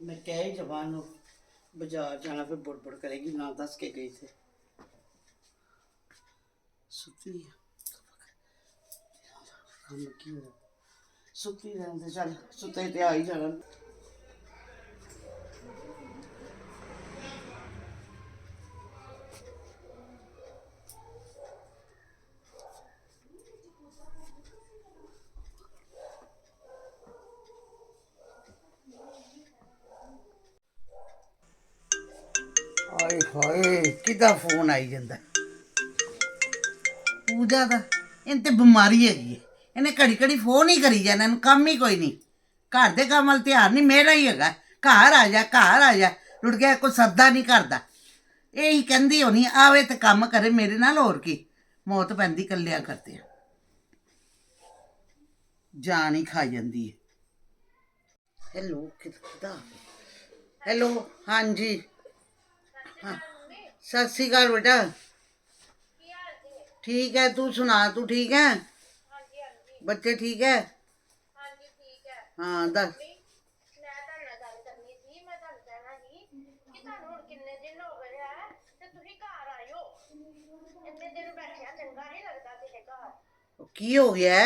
ਮੈਂ ਕਹਿ ਹੀ ਜਵਾਨ ਨੂੰ ਬਾਜ਼ਾਰ ਜਾਣਾ ਫਿਰ ਬੁੜਬੁੜ ਕਰੇਗੀ ਨਾ ਦੱਸ ਕੇ ਗਈ ਸੀ ਸੁੱਤੀ ਆ। ਕੰਮ ਕੀ ਹੋਇਆ ਸੁੱਤੀ ਰਹਿੰਦੇ ਚੱਲ ਸੁੱਤੇ ਤੇ ਆ ਹੀ ਹਾਏ ਕਿਦਾ ਫੋਨ ਆਈ ਜਾਂਦਾ? ਪੂਜਾ ਦਾ, ਇਹਨ ਤੇ ਬਿਮਾਰੀ ਹੈਗੀ ਹੈ। ਇਹਨੇ ਘੜੀ ਘੜੀ ਫੋਨ ਹੀ ਕਰੀ ਜਾਣਾ, ਇਹਨੂੰ ਕੰਮ ਹੀ ਕੋਈ ਨਹੀਂ। ਘਰ ਦੇ ਕੰਮ ਵੱਲ ਧਿਆਨ ਨਹੀਂ, ਮੇਰਾ ਹੀ ਹੈਗਾ। ਘਰ ਆ ਜਾ, ਘਰ ਆ ਜਾ। ਰੁੜ ਗਿਆ, ਕੋਈ ਸੱਦਾ ਨਹੀਂ ਕਰਦਾ। ਇਹ ਹੀ ਕਹਿੰਦੀ ਹੋਣੀ, ਆਵੇ ਤੇ ਕੰਮ ਕਰੇ ਮੇਰੇ ਨਾਲ, ਹੋਰ ਕੀ। ਮੌਤ ਪੈਂਦੀ ਕੱਲਿਆ ਕਰਦੇ ਆ ਜਾਨ ਹੀ ਖਾ ਜਾਂਦੀ ਹੈ। ਹੈਲੋ ਕਿਦਾਂ? ਹੈਲੋ ਹਾਂਜੀ। ਹਾਂ। ਸਤਿ ਸ਼੍ਰੀ ਅਕਾਲ ਬੇਟਾ। ਠੀਕ ਹੈ, ਤੂੰ ਸੁਣਾ, ਤੂੰ ਠੀਕ ਹੈ? ਬੱਚੇ ਠੀਕ ਹੈ? ਹਾਂ, ਦੱਸ। ਕੀ ਹੋ ਗਿਆ?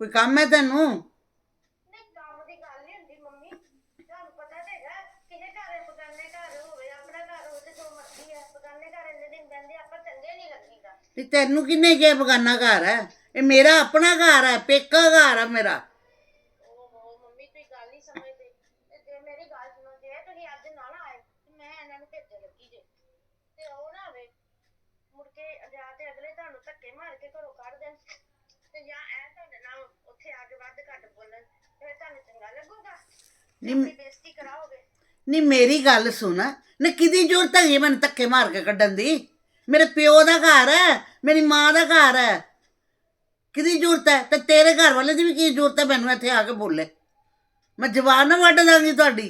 ਕੋਈ ਕੰਮ ਹੈ ਤੈਨੂੰ ਨਹੀਂ ਕੰਮ ਦੀ ਗੱਲ ਨਹੀਂ ਹੁੰਦੀ ਮੰਮੀ ਤੁਹਾਨੂੰ ਪਤਾ ਤੇ ਹੈਗਾ ਕਿਸੇ ਘਰ ਬਗਾਨੇ ਘਰ ਹੋਵੇ ਆਪਣਾ ਘਰ ਹੋਵੇ ਤੇ ਜੋ ਮਰਜ਼ੀ ਹੈ ਬਗਾਨੇ ਘਰ ਇੰਨੇ ਦਿਨ ਰਹਿੰਦੇ ਆਪਾਂ ਚੰਗੇ ਨਹੀਂ ਲੱਗੀਦਾ ਤੇ ਤੈਨੂੰ ਕਿੰਨੇ ਕਿਹਾ ਬਗਾਨਾ ਘਰ ਹੈ? ਇਹ ਮੇਰਾ ਆਪਣਾ ਘਰ ਹੈ ਪੇਕਾ ਘਰ ਹੈ ਮੇਰਾ। ਓਹੋ ਮੰਮੀ ਤੁਸੀਂ ਗੱਲ ਨਹੀਂ ਸਮਝਦੇ। ਤੇ ਜੇ ਮੇਰੀ ਗੱਲ ਸੁਣੋ ਜੇ ਤੁਸੀਂ ਅੱਜ ਨਾ ਨਾ ਆਏ ਤੇ ਮੈਂ ਇਹਨਾਂ ਨੂੰ ਭੇਜਣ ਲੱਗੀ ਜੇ। ਤੇ ਉਹ ਨਾ ਆਵੇ ਮੁੜ ਕੇ ਜਾਂ ਤੇ ਅਗਲੇ ਤੁਹਾਨੂੰ ਧੱਕੇ ਮਾਰ ਕੇ ਘਰੋਂ ਕੱਢ ਦੇਣ। ਤੇ ਜਾਂ ਐ ਤੁਹਾਡੇ ਨਾਲ ਉੱਥੇ ਆ ਕੇ ਵੱਧ ਘੱਟ ਬੋਲਣ ਫਿਰ ਤੁਹਾਨੂੰ ਚੰਗਾ ਲੱਗੂਗਾ? ਨਹੀਂ ਆਪਣੀ ਬੇਇੱਜ਼ਤੀ ਕਰਾਓਗੇ? ਨਹੀਂ ਮੇਰੀ ਗੱਲ ਸੁਣ। ਨਾ ਕਿਦੀ ਜ਼ਰੂਰਤ ਹੈਗੀ ਮੈਨੂੰ ਧੱਕੇ ਮਾਰ ਕੇ ਕੱਢਣ ਦੀ? ਮੇਰੇ ਪਿਓ ਦਾ ਘਰ ਹੈ ਮੇਰੀ ਮਾਂ ਦਾ ਘਰ ਹੈ। ਕਿਦੀ ਜ਼ਰੂਰਤ ਹੈ? ਤੇ ਤੇਰੇ ਘਰ ਵਾਲੇ ਦੀ ਵੀ ਕੀ ਜ਼ਰੂਰਤ ਹੈ? ਮੈਨੂੰ ਇੱਥੇ ਆ ਕੇ ਬੋਲੇ। ਮੈਂ ਜਵਾਨ ਨਾ ਵੱਢ ਦਾਂਗੀ ਤੁਹਾਡੀ।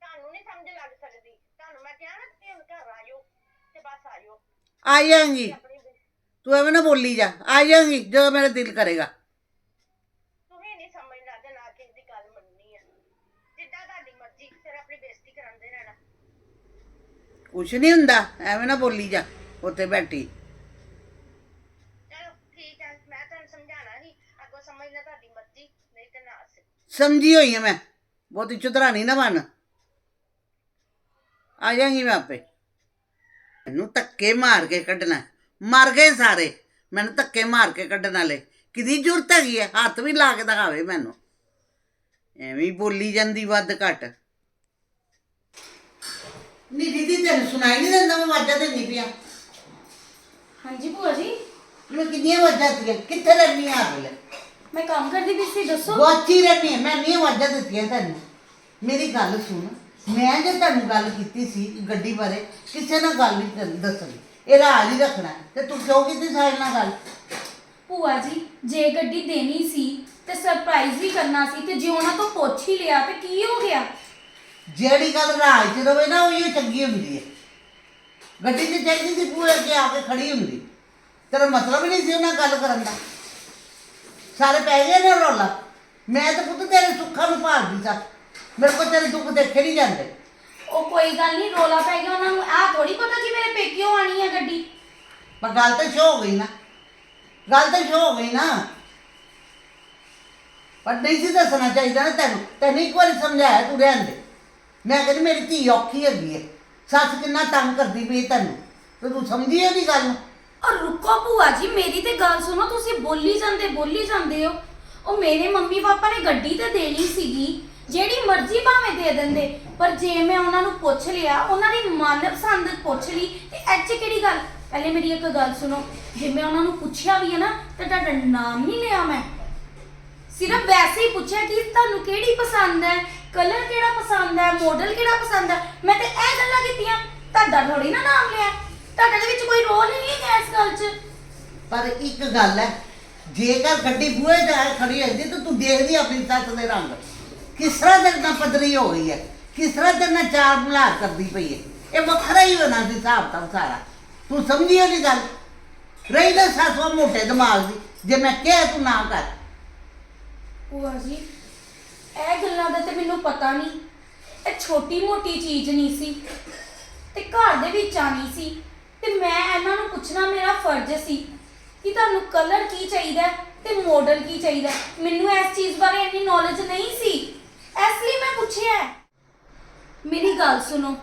ਤੁਹਾਨੂੰ ਨਹੀਂ ਸਮਝ ਲੱਗ ਸਕਦੀ। ਤੁਹਾਨੂੰ ਮੈਂ ਕਿਹਾ ਨਾ ਕਿ ਹੁਣ ਘਰ ਆਇਓ ਤੇ ਬਸ ਆ ਐਵੇਂ ਨਾ ਬੋਲੀ ਜਾ। ਆ ਜਾਵਾਂਗੀ ਜਦੋਂ ਮੇਰਾ ਦਿਲ ਕਰੇਗਾ। ਤੁਸੀਂ ਨਹੀਂ ਸਮਝਦਾ ਤੇ ਨਾ ਕਿਸੇ ਦੀ ਗੱਲ ਮੰਨਣੀ ਆ। ਜਿੱਦਾਂ ਤੁਹਾਡੀ ਮਰਜ਼ੀ ਫਿਰ ਆਪਣੀ ਬੇਇੱਜ਼ਤੀ ਕਰਾਉਂਦੇ ਰਹਿਣਾ। ਕੁਛ ਨਹੀਂ ਹੁੰਦਾ ਐਵੇਂ ਨਾ ਬੋਲੀ ਜਾ ਉੱਥੇ ਬੈਠੀ। ਚਲੋ ਠੀਕ ਹੈ ਮੈਂ ਤੁਹਾਨੂੰ ਸਮਝਾਣਾ ਸੀ ਅੱਗੋਂ ਸਮਝਣਾ ਤੁਹਾਡੀ ਮਰਜ਼ੀ ਨਹੀਂ ਤੇ ਨਾ ਸੇ ਸਮਝੀ ਹੋਈ ਹਾਂ ਮੈਂ ਬਹੁਤੀ ਚੁਤਰਾਣੀ ਨਾ ਬਣ। ਆ ਜਾਵਾਂਗੀ ਮੈਂ ਆਪੇ ਮੈਨੂੰ ਧੱਕੇ ਮਾਰ ਕੇ ਕੱਢਣਾ ਮਰ ਗਏ ਸਾਰੇ ਮੈਨੂੰ ਧੱਕੇ ਮਾਰ ਕੇ ਕੱਢਣ ਵਾਲੇ। ਕਿਦੀ ਜ਼ਰੂਰਤ ਹੈਗੀ ਹੈ? ਹੱਥ ਵੀ ਲਾ ਕੇ ਦਿਖਾਵੇ ਮੈਨੂੰ। ਐਵੇਂ ਹੀ ਬੋਲੀ ਜਾਂਦੀ ਵੱਧ ਘੱਟ। ਨਹੀਂ ਦੀਦੀ ਤੈਨੂੰ ਸੁਣਾਈ ਨਹੀਂ ਦਿੰਦਾ ਮੈਂ ਆਵਾਜ਼ਾਂ ਦਿੰਦੀ ਪਿਆ ਹਾਂਜੀ ਭੂਆ ਜੀ। ਮੈਂ ਕਿੰਨੀਆਂ ਆਵਾਜ਼ਾਂ ਦਿੱਤੀਆਂ ਕਿੱਥੇ ਰਹਿੰਦੀ ਆ ਵੇਲੇ ਮੈਂ ਕੰਮ ਕਰਦੀ ਪਈ ਸੀ ਦੱਸੋ। ਰਹਿੰਦੀ ਹਾਂ, ਮੈਂ ਨਹੀਂ ਆਵਾਜ਼ਾਂ ਦਿੱਤੀਆਂ ਤੈਨੂੰ। ਮੇਰੀ ਗੱਲ ਸੁਣ ਮੈਂ ਜੇ ਤੁਹਾਨੂੰ ਗੱਲ ਕੀਤੀ ਸੀ ਗੱਡੀ ਬਾਰੇ ਕਿਸੇ ਨਾਲ ਗੱਲ ਨਹੀਂ ਕਰਨੀ ਦੱਸਣੀ। ਇਹ ਰਾਜ ਹੀ ਰੱਖਣਾ। ਤੇ ਤੂੰ ਕਿਉਂ ਕੀਤੀ ਸਾਡੇ ਨਾਲ ਗੱਲ? ਭੂਆ ਜੀ ਜੇ ਗੱਡੀ ਦੇਣੀ ਸੀ ਤੇ ਸਰਪ੍ਰਾਈਜ਼ ਵੀ ਕਰਨਾ ਸੀ ਤੇ ਜੇ ਉਹਨਾਂ ਤੋਂ ਪੁੱਛ ਹੀ ਲਿਆ ਤੇ ਕੀ ਹੋ ਗਿਆ? ਜਿਹੜੀ ਗੱਲ ਰਾਜ ਚ ਰਵੇ ਨਾ ਉਹ ਹੀ ਚੰਗੀ ਹੁੰਦੀ ਹੈ। ਗੱਡੀ ਤੇ ਚਾਹੀਦੀ ਸੀ ਪੂਰੇ ਅੱਗੇ ਆ ਕੇ ਖੜੀ ਹੁੰਦੀ। ਤੇਰਾ ਮਤਲਬ ਨਹੀਂ ਸੀ ਉਹਨਾਂ ਗੱਲ ਕਰਨ ਦਾ। ਸਾਰੇ ਪੈ ਗਏ ਨੇ ਰੋਲਾ। ਮੈਂ ਤਾਂ ਪੁੱਤ ਤੇਰੇ ਸੁੱਖਾਂ ਨੂੰ ਭਾਲਦੀ ਸਾਂ। ਮੇਰੇ ਕੋਲ ਤੇਰੇ ਦੁੱਖ ਦੇਖੇ ਨਹੀਂ ਜਾਂਦੇ। ਉਹ ਕੋਈ ਗੱਲ ਨਹੀਂ ਰੋਲਾ ਪੈ ਗਿਆ ਉਹਨਾਂ ਨੂੰ। ਆਹ ਥੋੜੀ ਪਤਾ ਕਿ ਮੇਰੇ ਪੇਕਿਓ ਆਣੀ ਹੈ ਗੱਡੀ। ਪਰ ਗੱਲ ਤਾਂ ਸ਼ੋ ਹੋ ਗਈ ਨਾ। ਗੱਲ ਤਾਂ ਸ਼ੋ ਹੋ ਗਈ ਨਾ। ਪਰ ਨਹੀਂ ਸੀ ਦੱਸਣਾ ਚਾਹੀਦਾ ਨਾ ਤੈਨੂੰ। ਤੈਨੂੰ ਇੱਕ ਵਾਰੀ ਸਮਝਾਇਆ ਤੂੰ ਰਹਿਣ ਦੇ। ਮੈਂ ਕਹਿੰਦੀ ਮੇਰੀ ਧੀ ਔਖੀ ਹੈਗੀ ਹੈ ਸੱਸ ਕਿੰਨਾ ਤੰਗ ਕਰਦੀ ਪਈ ਹੈ ਤੈਨੂੰ। ਤੇ ਤੂੰ ਸਮਝੀ ਉਹਦੀ ਗੱਲ? ਨੂੰ ਔਰ ਰੁਕੋ ਭੂਆ ਜੀ, ਮੇਰੀ ਤੇ ਗੱਲ ਸੁਣੋ, ਤੁਸੀਂ ਬੋਲੀ ਜਾਂਦੇ ਬੋਲੀ ਜਾਂਦੇ ਹੋ। ਉਹ ਮੇਰੇ ਮੰਮੀ ਪਾਪਾ ਨੇ ਗੱਡੀ ਤੇ ਦੇਣੀ ਸੀਗੀ, ਜਿਹੜੀ ਮਰਜ਼ੀ ਭਾਵੇਂ ਦੇ ਦਿੰਦੇ। ਪਰ ਜੇ ਮੈਂ ਉਹਨਾਂ ਨੂੰ ਪੁੱਛ ਲਿਆ, ਉਹਨਾਂ ਦੀ ਮਨਪਸੰਦ ਪੁੱਛ ਲਈ, ਤੇ ਐਚ ਕਿਹੜੀ ਗੱਲ? ਪਹਿਲੇ ਮੇਰੀ ਇੱਕ ਗੱਲ ਸੁਣੋ, ਜੇ ਮੈਂ ਉਹਨਾਂ ਨੂੰ ਪੁੱਛਿਆ ਵੀ ਹੈ ਨਾ, ਤਾਂ ਤੁਹਾਡਾ ਨਾਮ ਨਹੀਂ ਲਿਆ ਮੈਂ। ਸਿਰਫ ਵੈਸੇ ਹੀ ਪੁੱਛਿਆ ਕਿ ਤੁਹਾਨੂੰ ਕਿਹੜੀ ਪਸੰਦ ਹੈ? ਕਲਰ ਕਿਹੜਾ ਪਸੰਦ ਹੈ ਮਾਡਲ ਕਿਹੜਾ ਪਸੰਦ ਹੈ? ਮੈਂ ਤੇ ਇਹ ਗੱਲਾਂ ਕੀਤੀਆਂ ਤੁਹਾਡਾ ਥੋੜੀ ਨਾ ਨਾਮ ਲਿਆ। ਤੁਹਾਡੇ ਦੇ ਵਿੱਚ ਕੋਈ ਰੋਲ ਹੀ ਨਹੀਂ ਹੈ ਇਸ ਗੱਲ 'ਚ। ਪਰ ਇੱਕ ਗੱਲ ਹੈ ਜੇਕਰ ਗੱਡੀ ਬੂਹੇ ਤੇ ਆ ਖੜੀ ਹੁੰਦੀ ਤਾਂ ਤੂੰ ਦੇਖਦੀ ਆਪਣੀ ਸੱਸ ਦੇ ਰੰਗ। ਕਿਸ ਤਰ੍ਹਾਂ ਤੇਰੇ ਨਾਲ ਪਦਰੀ ਹੋ ਗਈ ਹੈ? ਕਿਸ ਤਰ੍ਹਾਂ ਤੇਰੇ ਨਾਲ ਚਾਰ ਬੁਲਾ ਕਰਦੀ ਪਈ ਹੈ? ਇਹ ਵੱਖਰਾ ਹੀ ਹੋਣਾ ਸੀ ਹਿਸਾਬ ਤਾਂ ਸਾਰਾ। ਤੂੰ ਸਮਝੀ ਉਹਦੀ ਗੱਲ? ਰਹੀ ਤਾਂ ਸੱਸ ਉਹ ਮੋਟੇ ਦਿਮਾਗ ਦੀ। ਜੇ ਮੈਂ ਕਿਹਾ ਤੂੰ ਨਾ ਕਰ। ਭੂਆ ਜੀ ਇਹ ਗੱਲਾਂ ਦਾ ਤੇ ਮੈਨੂੰ ਪਤਾ ਨਹੀਂ ਇਹ ਛੋਟੀ ਮੋਟੀ ਚੀਜ਼ ਨਹੀਂ ਸੀ ਤੇ ਘਰ ਦੇ ਵਿੱਚ ਆਣੀ ਸੀ ਤੇ ਮੈਂ ਇਹਨਾਂ ਨੂੰ ਪੁੱਛਣਾ ਮੇਰਾ ਫਰਜ਼ ਸੀ ਕਿ ਤੁਹਾਨੂੰ ਕਲਰ ਕੀ ਚਾਹੀਦਾ ਹੈ ਤੇ ਮਾਡਲ ਕੀ ਚਾਹੀਦਾ ਹੈ। ਮੈਨੂੰ ਇਸ ਚੀਜ਼ ਬਾਰੇ ਇੰਨੀ ਨੌਲੇਜ ਨਹੀਂ ਸੀ ਇਸ ਲਈ ਮੈਂ ਪੁੱਛਿਆ ਹੈ। ਮੇਰੀ ਗੱਲ ਸੁਣੋ,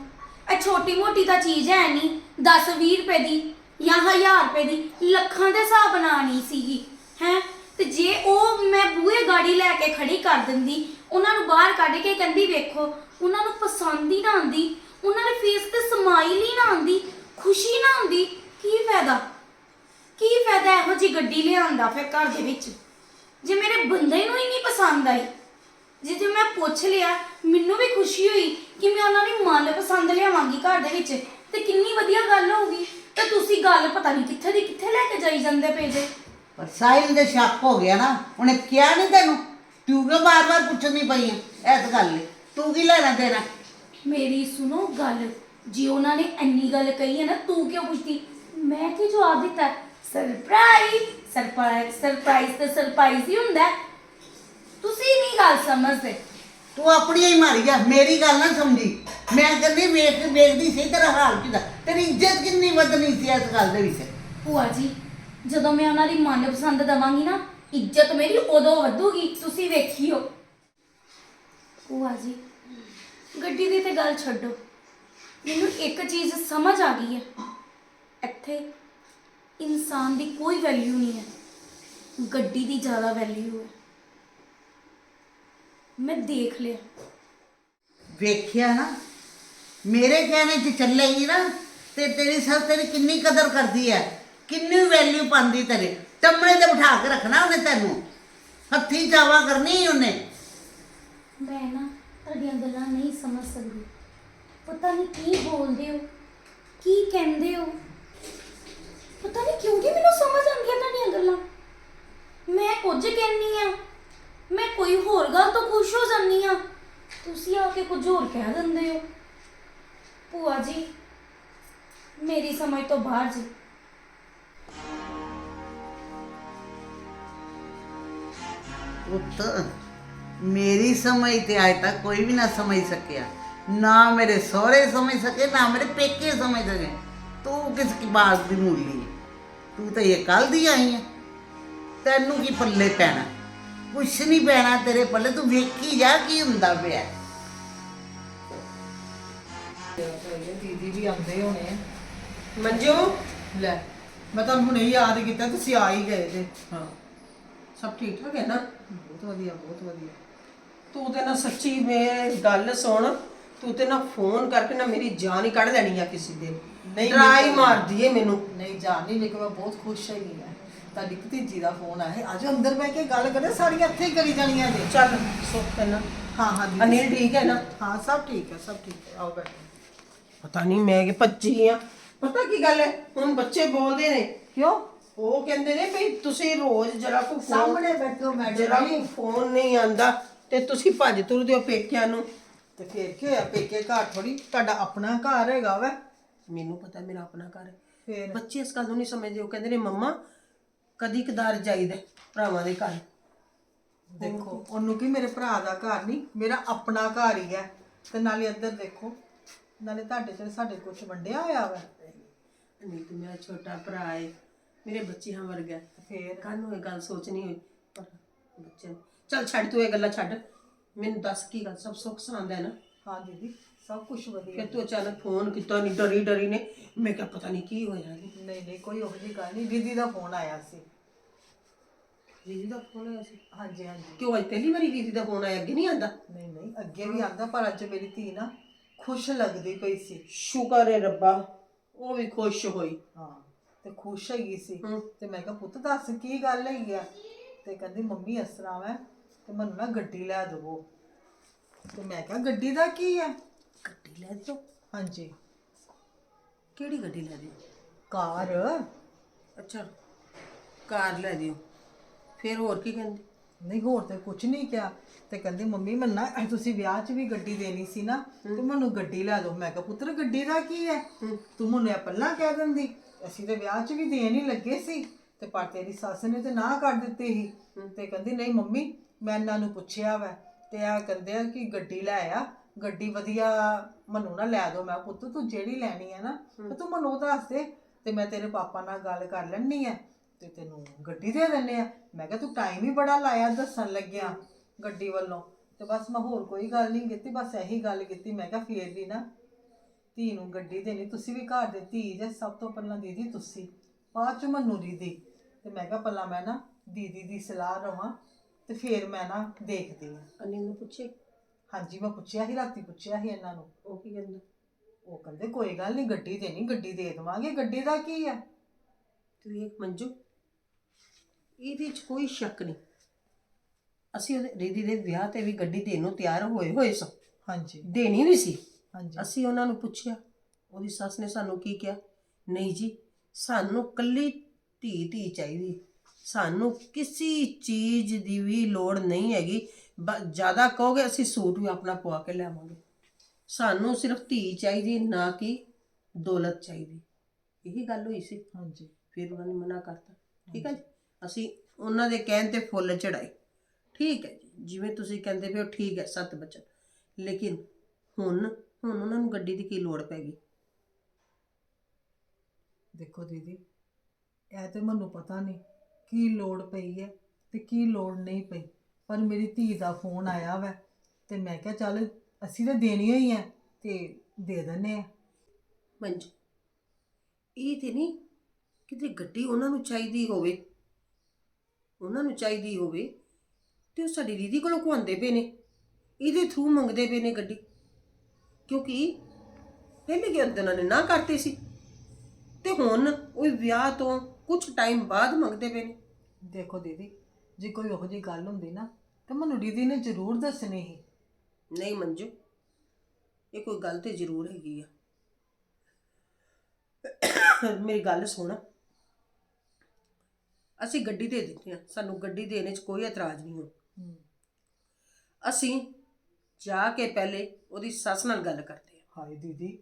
ਇਹ ਛੋਟੀ ਮੋਟੀ ਤਾਂ ਚੀਜ਼ ਹੈ ਨਹੀਂ 10 20 ਰੁਪਏ ਦੀ ਜਾਂ 1000 ਰੁਪਏ ਦੀ ਲੱਖਾਂ ਦੇ ਹਿਸਾਬ ਨਾਲ ਬਣਾਣੀ ਸੀਗੀ, ਹੈ ਤੇ ਜੇ ਉਹ ਮੈਂ ਬੂਹੇ ਗਾੜੀ ਲੈ ਕੇ ਖੜੀ ਕਰ ਦਿੰਦੀ ਉਹਨਾਂ ਨੂੰ ਬਾਹਰ ਕੱਢ ਕੇ ਕਹਿੰਦੀ, ਵੇਖੋ, ਉਹਨਾਂ ਨੂੰ ਪਸੰਦ ਹੀ ਨਾ ਆਉਂਦੀ, ਉਹਨਾਂ ਦੇ ਫੇਸ ਤੇ ਸਮਾਈਲ ਹੀ ਨਾ ਆਉਂਦੀ, ਖੁਸ਼ੀ ਨਾ ਆਉਂਦੀ, ਕੀ ਫਾਇਦਾ? ਕੀ ਫਾਇਦਾ ਇਹੋ ਜੀ ਗੱਡੀ ਲਿਆਂਦਾ ਫਿਰ ਘਰ ਦੇ ਵਿੱਚ? ਜੇ ਮੇਰੇ ਬੰਦੇ ਨੂੰ ਹੀ ਨਹੀਂ ਪਸੰਦ ਆਈ, ਜੇ ਜੇ ਮੈਂ ਪੁੱਛ ਲਿਆ, ਮੈਨੂੰ ਵੀ ਖੁਸ਼ੀ ਹੋਈ ਕਿ ਮੈਂ ਉਹਨਾਂ ਦੀ ਮਨਪਸੰਦ ਲਿਆਵਾਂਗੀ ਘਰ ਦੇ ਵਿੱਚ, ਤੇ ਕਿੰਨੀ ਵਧੀਆ ਗੱਲ ਹੋਊਗੀ। ਤੇ ਤੁਸੀਂ ਗੱਲ ਪਤਾ ਨਹੀਂ ਕਿੱਥੇ ਦੀ ਕਿੱਥੇ ਲੈ ਕੇ ਜਾਈ ਜਾਂਦੇ ਪਏ ਜੇ। ਪਰ ਸਾਹਿਲ ਦੇ ਸ਼ੱਕ ਹੋ ਗਿਆ ਨਾ, ਉਹਨੇ ਕਿਹਾ ਨਹੀਂ ਤੈਨੂੰ? ਤੂੰ ਕਿਉਂ ਬਾਰ-ਬਾਰ ਪੁੱਛਣੀ ਪਈ ਹੈ ਇਸ ਗੱਲ ਲਈ ਤੂੰ ਕੀ ਲੈਣਾ ਦੇਣਾ? ਮੇਰੀ ਸੁਣੋ ਗੱਲ। ਜੇ ਉਹਨਾਂ ਨੇ ਇੰਨੀ ਗੱਲ ਕਹੀ ਹੈ ਨਾ ਤੂੰ ਕਿਉਂ ਪੁੱਛਦੀ? ਮੈਂ ਕੀ ਜਵਾਬ ਦਿੱਤਾ? ਸਰਪ੍ਰਾਈਜ਼ ਸਰਪ੍ਰਾਈਜ਼ ਸਰਪ੍ਰਾਈਜ਼ ਤੇ ਸਰਪ੍ਰਾਈਜ਼ ਹੀ ਹੁੰਦਾ ਹੈ। ਤੁਸੀਂ ਨਹੀਂ ਗੱਲ ਸਮਝਦੇ। ਤੂੰ ਆਪਣੀਆਂ ਹੀ ਮਾਰੀ ਜਾ ਮੇਰੀ ਗੱਲ ਨਾ ਸਮਝੀ। ਮੈਂ ਕਹਿੰਦੀ ਵੇਖ ਵੇਖਦੀ ਸੀ ਤੇਰਾ ਹਾਲ ਕਿਦਾ। ਤੇਰੀ ਇੱਜ਼ਤ ਕਿੰਨੀ ਵਧਣੀ ਸੀ ਇਸ ਗੱਲ ਦੇ ਵਿੱਚ। ਭੂਆ ਜੀ ਜਦੋਂ ਮੈਂ ਉਹਨਾਂ ਦੀ ਮਨਪਸੰਦ ਦਵਾਂਗੀ ਨਾ ਇੱਜ਼ਤ ਮੇਰੀ ਉਦੋਂ ਵਧੂਗੀ, ਤੁਸੀਂ ਵੇਖਿਓ। ਭੂਆ ਜੀ, ਗੱਡੀ ਦੀ ਤੇ ਗੱਲ ਛੱਡੋ। ਮੈਨੂੰ ਇੱਕ ਚੀਜ਼ ਸਮਝ ਆ ਗਈ ਹੈ। ਇੱਥੇ ਇਨਸਾਨ ਦੀ ਕੋਈ ਵੈਲਿਊ ਨਹੀਂ ਹੈ। ਗੱਡੀ ਦੀ ਜ਼ਿਆਦਾ ਵੈਲਿਊ ਹੈ। ਮੈਂ ਦੇਖ ਲਿਆ। ਵੇਖਿਆ ਨਾ, ਮੇਰੇ ਕਹਿਣੇ 'ਚ ਚੱਲੇਗੀ ਨਾ, ਤੇ ਤੇਰੀ ਸੱਸ ਤੇਰੀ ਕਿੰਨੀ ਕਦਰ ਕਰਦੀ ਹੈ। ਕਿੰਨੀ ਵੈਲਿਊ ਪਾਉਂਦੀ ਤੇਰੇ। ਟੰਮਣੇ ਤੇ ਬਿਠਾ ਕੇ ਰੱਖਣਾ ਉਹਨੇ ਤੈਨੂੰ। ਹੱਥੀ ਚਾਵਾ ਕਰਨੀ ਉਹਨੇ। ਮੈਂ ਨਾ ਤੁਹਾਡੀਆਂ ਗੱਲਾਂ ਨਹੀਂ ਸਮਝ ਸਕਦੀ। ਪਤਾ ਨਹੀਂ ਕੀ ਬੋਲਦੇ ਹੋ, ਕੀ ਕਹਿੰਦੇ ਹੋ। ਪਤਾ ਨਹੀਂ ਕਿਉਂ ਕਿ ਮੈਨੂੰ ਸਮਝ ਆਉਂਦੀਆਂ ਤੁਹਾਡੀਆਂ ਗੱਲਾਂ। ਮੈਂ ਕੁਝ ਕਹਿੰਨੀ ਆ, ਮੈਂ ਕੋਈ ਹੋਰ ਗੱਲ ਤੋਂ ਖੁਸ਼ ਹੋ ਜਾਂਦੀ ਆ। ਤੁਸੀਂ ਆ ਕੇ ਕੁਝ ਹੋਰ ਕਹਿ ਦਿੰਦੇ ਹੋ। ਭੂਆ ਜੀ, ਮੇਰੀ ਸਮਝ ਤੋਂ ਬਾਹਰ ਜੀ। ਪੁੱਤ ਮੇਰੀ ਸਮਝ ਤੇ ਅੱਜ ਤੱਕ ਕੋਈ ਵੀ ਨਾ ਸਮਝ ਸਕਿਆ। ਨਾ ਮੇਰੇ ਸਹੁਰੇ ਸਮਝ ਸਕੇ ਨਾ ਮੇਰੇ ਪੇਕੇ ਸਮਝ ਸਕੇ। ਤੂੰ ਕਿਸ ਕੀ ਬਾਤ ਦੀ ਮੂਲੀ ਤੂੰ ਤਾਂ ਇਹ ਕੱਲ ਦੀ ਆਈ ਹੈ ਤੈਨੂੰ ਕੀ ਪੱਲੇ ਪੈਣਾ? ਕੁਛ ਨਹੀਂ ਪੈਣਾ ਤੇਰੇ ਪੱਲੇ ਤੂੰ ਵੇਖੀ ਜਾ ਕੀ ਹੁੰਦਾ ਪਿਆ। ਦੀਦੀ ਵੀ ਆਉਂਦੇ ਹੋਣੇ। ਮੰਜੂ? ਲੈ ਮੈਂ ਤੁਹਾਨੂੰ ਹੁਣੇ ਹੀ ਯਾਦ ਕੀਤਾ ਤੁਸੀਂ ਆ ਹੀ ਗਏ ਜੇ ਹਾਂ। ਸਭ ਠੀਕ ਠਾਕ ਹੈ ਨਾ? ਬਹੁਤ ਵਧੀਆ ਬਹੁਤ ਵਧੀਆ। ਤੂੰ ਤੇ ਨਾ ਸੱਚੀ ਮੈਂ ਗੱਲ ਸੁਣ ਤੂੰ ਤੇ ਨਾ ਫੋਨ ਕਰਕੇ ਨਾ ਮੇਰੀ ਜਾਨ ਹੀ ਕੱਢ ਦੇਣੀ ਆ ਕਿਸੇ ਦਿਨ ਨਹੀਂ, ਡਰਾਈ ਨਹੀਂ। ਮਾਰਦੀ ਏ ਮੈਨੂੰ। ਨਹੀਂ ਜਾਣੀ ਲੇਕਿਨ ਮੈਂ ਬਹੁਤ ਖੁਸ਼ ਹੈਗੀ ਆ। ਤੁਹਾਡੀ ਭਤੀਜੀ ਦਾ ਫੋਨ ਆਇਆ ਅੱਜ ਅੰਦਰ ਬਹਿ ਕੇ ਗੱਲ ਕਰੇ ਸਾਰੀਆਂ ਇੱਥੇ ਹੀ ਕਰੀ ਜਾਣੀਆਂ ਜੇ ਚੱਲ ਸੁੱਖ ਨਾ? ਹਾਂ ਹਾਂ ਦੀਦੀ। ਅਨਿਲ ਠੀਕ ਹੈ ਨਾ? ਹਾਂ ਸਭ ਠੀਕ ਹੈ ਸਭ ਠੀਕ ਹੈ। ਆਓ ਬੈਠੋ। ਪਤਾ ਨਹੀਂ ਮੈਂ ਕਿ ਭੱਜੀ ਆ। ਪਤਾ ਕੀ ਗੱਲ ਹੈ? ਹੁਣ ਬੱਚੇ ਬੋਲਦੇ ਨੇ। ਕਿਉਂ? ਉਹ ਕਹਿੰਦੇ ਨੇ ਵੀ ਤੁਸੀਂ ਰੋਜ਼ ਜਰਾ ਕੋ ਸਾਹਮਣੇ ਬੈਠੋ ਮੈਡਮ ਜੀ। ਫੋਨ ਨਹੀਂ ਆਂਦਾ ਤੇ ਤੁਸੀਂ ਭੱਜ ਤੁਰਦੇ ਹੋ ਪੇਕਿਆਂ ਨੂੰ। ਤੇ ਫੇਰ ਕੀ ਹੋਇਆ? ਪੇਕੇ ਘਰ ਥੋੜੀ ਤੁਹਾਡਾ ਆਪਣਾ ਘਰ ਹੈਗਾ ਵਾ। ਮੈਨੂੰ ਪਤਾ ਮੇਰਾ ਆਪਣਾ ਘਰ ਹੈ। ਫੇਰ? ਬੱਚੇ ਇਸ ਗੱਲ ਨੂੰ ਨਹੀਂ ਸਮਝਦੇ। ਉਹ ਕਹਿੰਦੇ ਨੇ ਮੰਮਾ ਕਦੀ ਕਦਾਰ ਜਾਈਦਾ ਭਰਾਵਾਂ ਦੇ ਘਰ। ਦੇਖੋ ਉਹਨੂੰ ਕੀ ਮੇਰੇ ਭਰਾ ਦਾ ਘਰ ਨਹੀਂ ਮੇਰਾ ਆਪਣਾ ਘਰ ਹੀ ਹੈ। ਤੇ ਨਾਲੇ ਅੰਦਰ ਦੇਖੋ ਨਾਲੇ ਤੁਹਾਡੇ ਚ ਸਾਡੇ ਕੁਝ ਵੰਡਿਆ ਹੋਇਆ ਵਾ। ਨਹੀਂ ਤੇ ਮੇਰਾ ਛੋਟਾ ਭਰਾ ਹੈ। ਮੇਰੇ ਬੱਚੇ ਹਾਂ ਵਰਗਾ। ਫੇਰ? ਕੱਲ ਨੂੰ ਇਹ ਗੱਲ ਸੋਚਣੀ ਹੋਈ। ਪਰ ਬੱਚੇ ਨੂੰ- ਚੱਲ ਛੱਡ ਤੂੰ ਇਹ ਗੱਲਾਂ ਛੱਡ। ਮੈਨੂੰ ਦੱਸ ਕੀ ਗੱਲ ਸਭ ਸੁੱਖ ਸਾਂਦ ਹੈ ਨਾ? ਹਾਂ ਦੀਦੀ ਸਭ ਕੁਝ ਵਧੀਆ ਫਿਰ ਤੂੰ ਅਚਾਨਕ ਫੋਨ ਕੀਤਾ ਨਹੀਂ ਡਰੀ ਡਰੀ ਨੇ। ਮੈਂ ਕਿਹਾ ਪਤਾ ਨਹੀਂ ਕੀ ਹੋਇਆ ਜੀ। ਨਹੀਂ ਨਹੀਂ ਕੋਈ ਉਹੋ ਜਿਹੀ ਗੱਲ ਨਹੀਂ ਦੀਦੀ ਦਾ ਫੋਨ ਆਇਆ ਸੀ। ਦੀਦੀ ਦਾ ਫੋਨ ਆਇਆ ਸੀ? ਹਾਂਜੀ ਹਾਂਜੀ। ਕਿਉਂ ਅੱਜ ਪਹਿਲੀ ਵਾਰੀ ਦੀਦੀ ਦਾ ਫੋਨ ਆਇਆ ਅੱਗੇ ਨਹੀਂ ਆਂਦਾ? ਨਹੀਂ ਨਹੀਂ ਅੱਗੇ ਵੀ ਆਂਦਾ ਪਰ ਅੱਜ ਮੇਰੀ ਧੀ ਨਾ ਖੁਸ਼ ਲੱਗਦੀ ਪਈ ਸੀ। ਸ਼ੁਕਰ ਹੈ ਰੱਬਾ ਉਹ ਵੀ ਖੁਸ਼ ਹੋਈ। ਹਾਂ। ਤੇ ਖੁਸ਼ ਹੈਗੀ ਸੀ ਹੂੰ। ਤੇ ਮੈਂ ਕਿਹਾ ਪੁੱਤ ਦੱਸ ਕੀ ਗੱਲ ਹੈਗੀ ਆ? ਤੇ ਕਹਿੰਦੀ ਮੰਮੀ ਇਸ ਤਰ੍ਹਾਂ ਵਾ ਤੇ ਮੈਨੂੰ ਨਾ ਗੱਡੀ ਲੈ ਦੇਵੋ। ਤੇ ਮੈਂ ਕਿਹਾ ਗੱਡੀ ਦਾ ਕੀ ਹੈ ਗੱਡੀ ਲੈ ਦਿਓ? ਹਾਂਜੀ। ਕਿਹੜੀ ਗੱਡੀ ਲੈ ਦਿਓ? ਕਾਰ। ਅੱਛਾ ਕਾਰ ਲੈ ਦਿਓ। ਫਿਰ ਹੋਰ ਕੀ ਕਹਿੰਦੇ? ਨਹੀਂ ਹੋਰ ਤੇ ਕੁਝ ਨਹੀਂ ਕਿਹਾ। ਤੇ ਕਹਿੰਦੀ ਮੰਮੀ ਮੈਨੂੰ ਨਾ ਇਹ ਤੁਸੀਂ ਵਿਆਹ 'ਚ ਵੀ ਗੱਡੀ ਦੇਣੀ ਸੀ ਨਾ ਤੇ ਮੈਨੂੰ ਗੱਡੀ ਲੈ ਦਿਓ। ਮੈਂ ਕਿਹਾ ਪੁੱਤਰ ਗੱਡੀ ਦਾ ਕੀ ਹੈ। ਤੂੰ ਮੈਨੂੰ ਇਹ ਪਹਿਲਾਂ ਕਹਿ ਦਿੰਦੀ। ਅਸੀਂ ਤੇ ਵਿਆਹ 'ਚ ਵੀ ਦੇਣ ਹੀ ਲੱਗੇ ਸੀ ਤੇ ਪਰ ਤੇਰੀ ਸੱਸ ਨੇ ਤੇ ਨਾ ਕਰ ਦਿੱਤੀ ਸੀ। ਤੇ ਕਹਿੰਦੀ ਨਹੀਂ ਮੰਮੀ ਮੈਂ ਇਹਨਾਂ ਨੂੰ ਪੁੱਛਿਆ ਵਾ ਤੇ ਆ ਕਹਿੰਦੇ ਆ ਕਿ ਗੱਡੀ ਲੈ ਆ ਗੱਡੀ ਵਧੀਆ ਮੈਨੂੰ ਨਾ ਲੈ ਦੋ। ਮੈਂ ਪੁੱਤ ਤੂੰ ਜਿਹੜੀ ਲੈਣੀ ਹੈ ਨਾ ਤੇ ਤੂੰ ਮੈਨੂੰ ਦੱਸ ਦੇ ਤੇ ਮੈਂ ਤੇਰੇ ਪਾਪਾ ਨਾਲ ਗੱਲ ਕਰ ਲੈਣੀ ਹੈ ਤੇ ਤੈਨੂੰ ਗੱਡੀ ਦੇ ਦਿੰਨੇ ਆ। ਮੈਂ ਕਿਹਾ ਤੂੰ ਟਾਈਮ ਹੀ ਬੜਾ ਲਾਇਆ ਦੱਸਣ ਲੱਗਿਆ ਗੱਡੀ ਵੱਲੋਂ ਤੇ ਬਸ ਮੈਂ ਹੋਰ ਕੋਈ ਗੱਲ ਨਹੀਂ ਕੀਤੀ ਬਸ ਇਹੀ ਗੱਲ ਕੀਤੀ। ਮੈਂ ਕਿਹਾ ਫੇਰ ਵੀ ਨਾ ਧੀ ਨੂੰ ਗੱਡੀ ਦੇਣੀ ਤੁਸੀਂ ਵੀ ਘਰ ਦੇ ਧੀ ਜੇ ਸਭ ਤੋਂ ਪਹਿਲਾਂ ਦੀਦੀ ਤੁਸੀਂ। ਬਾਅਦ ਚ ਮੈਨੂੰ ਦੀਦੀ। ਤੇ ਮੈਂ ਕਿਹਾ ਪਹਿਲਾਂ ਮੈਂ ਨਾ ਦੀਦੀ ਦੀ ਸਲਾਹ ਲਵਾਂ ਤੇ ਫੇਰ ਮੈਂ ਨਾ ਦੇਖਦੀ ਹਾਂ। ਅਨਿਲ ਨੂੰ ਪੁੱਛੇ? ਹਾਂਜੀ ਮੈਂ ਪੁੱਛਿਆ ਸੀ ਰਾਤੀ ਪੁੱਛਿਆ ਸੀ ਇਹਨਾਂ ਨੂੰ। ਉਹ ਕੀ ਕਹਿੰਦਾ? ਉਹ ਕਹਿੰਦੇ ਕੋਈ ਗੱਲ ਨਹੀਂ ਗੱਡੀ ਦੇਣੀ ਗੱਡੀ ਦੇ ਦੇਵਾਂਗੇ ਗੱਡੀ ਦਾ ਕੀ ਹੈ ਤੂੰ ਮੰਜੂ ਇਹਦੇ 'ਚ ਕੋਈ ਸ਼ੱਕ ਨਹੀਂ ਅਸੀਂ ਉਹਦੇ ਰਿਧੀ ਦੇ ਵਿਆਹ ਤੇ ਵੀ ਗੱਡੀ ਦੇਣ ਨੂੰ ਤਿਆਰ ਹੋਏ ਹੋਏ ਸਾਂ। ਹਾਂਜੀ। ਦੇਣੀ ਵੀ ਸੀ। ਹਾਂਜੀ। ਅਸੀਂ ਉਹਨਾਂ ਨੂੰ ਪੁੱਛਿਆ ਉਹਦੀ ਸੱਸ ਨੇ ਸਾਨੂੰ ਕੀ ਕਿਹਾ? ਨਹੀਂ ਜੀ ਸਾਨੂੰ ਕੱਲੀ ਧੀ ਧੀ ਚਾਹੀਦੀ। ਸਾਨੂੰ ਕਿਸੇ ਚੀਜ਼ ਦੀ ਵੀ ਲੋੜ ਨਹੀਂ ਹੈਗੀ। ਜ਼ਿਆਦਾ ਕਹੋਗੇ ਅਸੀਂ ਸੂਟ ਵੀ ਆਪਣਾ ਪਵਾ ਕੇ ਲਿਆਵਾਂਗੇ। ਸਾਨੂੰ ਸਿਰਫ ਧੀ ਚਾਹੀਦੀ ਨਾ ਕਿ ਦੌਲਤ ਚਾਹੀਦੀ। ਇਹੀ ਗੱਲ ਹੋਈ ਸੀ। ਹਾਂਜੀ। ਫਿਰ ਉਹਨਾਂ ਨੇ ਮਨਾ ਕਰਤਾ। ਠੀਕ ਹੈ ਜੀ? ਅਸੀਂ ਉਹਨਾਂ ਦੇ ਕਹਿਣ ਤੇ ਫੁੱਲ ਚੜਾਏ ਠੀਕ ਹੈ ਜੀ। ਜਿਵੇਂ ਤੁਸੀਂ ਕਹਿੰਦੇ ਪਏ ਹੋ ਠੀਕ ਹੈ ਸੱਤ ਬਚਨ। ਲੇਕਿਨ ਹੁਣ ਹੁਣ ਉਹਨਾਂ ਨੂੰ ਗੱਡੀ ਦੀ ਕੀ ਲੋੜ ਪੈ ਗਈ? ਦੇਖੋ ਦੀਦੀ ਇਹ ਤੇ ਮੈਨੂੰ ਪਤਾ ਨਹੀਂ ਕੀ ਲੋੜ ਪਈ ਹੈ ਤੇ ਕੀ ਲੋੜ ਨਹੀਂ ਪਈ ਪਰ ਮੇਰੀ ਧੀ ਦਾ ਫੋਨ ਆਇਆ ਵੈ ਤੇ ਮੈਂ ਕਿਹਾ ਚੱਲ ਅਸੀਂ ਤਾਂ ਦੇਣੀ ਹੀ ਹੈ ਤੇ ਦੇ ਦਿੰਨੇ ਆ। ਮੰਜ ਇਹ ਤੇ ਨਹੀਂ ਕਿਤੇ ਗੱਡੀ ਉਹਨਾਂ ਨੂੰ ਚਾਹੀਦੀ ਹੋਵੇ ਉਹਨਾਂ ਨੂੰ ਚਾਹੀਦੀ ਹੋਵੇ ਤੇ ਉਹ ਸਾਡੀ ਦੀਦੀ ਕੋਲੋਂ ਖਵਾਉਂਦੇ ਪਏ ਨੇ ਇਹਦੇ ਥਰੂ ਮੰਗਦੇ ਪਏ ਨੇ ਗੱਡੀ। ਕਿਉਂਕਿ ਪਹਿਲੇ ਕਿ ਉਹਨਾਂ ਨੇ ਨਾ ਕਰਤੀ ਸੀ। ਤੇ ਹੁਣ ਉਹ ਵਿਆਹ ਤੋਂ ਕੁਝ ਟਾਈਮ ਬਾਅਦ ਮੰਗਦੇ ਪਏ ਨੇ। ਦੇਖੋ ਦੀਦੀ ਜੇ ਕੋਈ ਉਹੋ ਜਿਹੀ ਗੱਲ ਹੁੰਦੀ ਨਾ ਤਾਂ ਮੈਨੂੰ ਦੀਦੀ ਨੇ ਜ਼ਰੂਰ ਦੱਸਣੀ ਸੀ। ਨਹੀਂ ਮੰਜੂ ਇਹ ਕੋਈ ਗੱਲ ਤੇ ਜ਼ਰੂਰ ਹੈਗੀ ਆ। ਮੇਰੀ ਗੱਲ ਸੁਣ। ਅਸੀਂ ਗੱਡੀ ਦੇ ਦਿੱਤੀ ਆ। ਸਾਨੂੰ ਗੱਡੀ ਦੇਣੇ 'ਚ ਕੋਈ ਇਤਰਾਜ਼ ਨਹੀਂ ਹੋ ਹੂੰ। ਅਸੀਂ ਜਾ ਕੇ ਪਹਿਲੇ ਉਹਦੀ ਸੱਸ ਨਾਲ ਗੱਲ ਕਰਦੇ ਆ। ਹਾਏ ਦੀਦੀ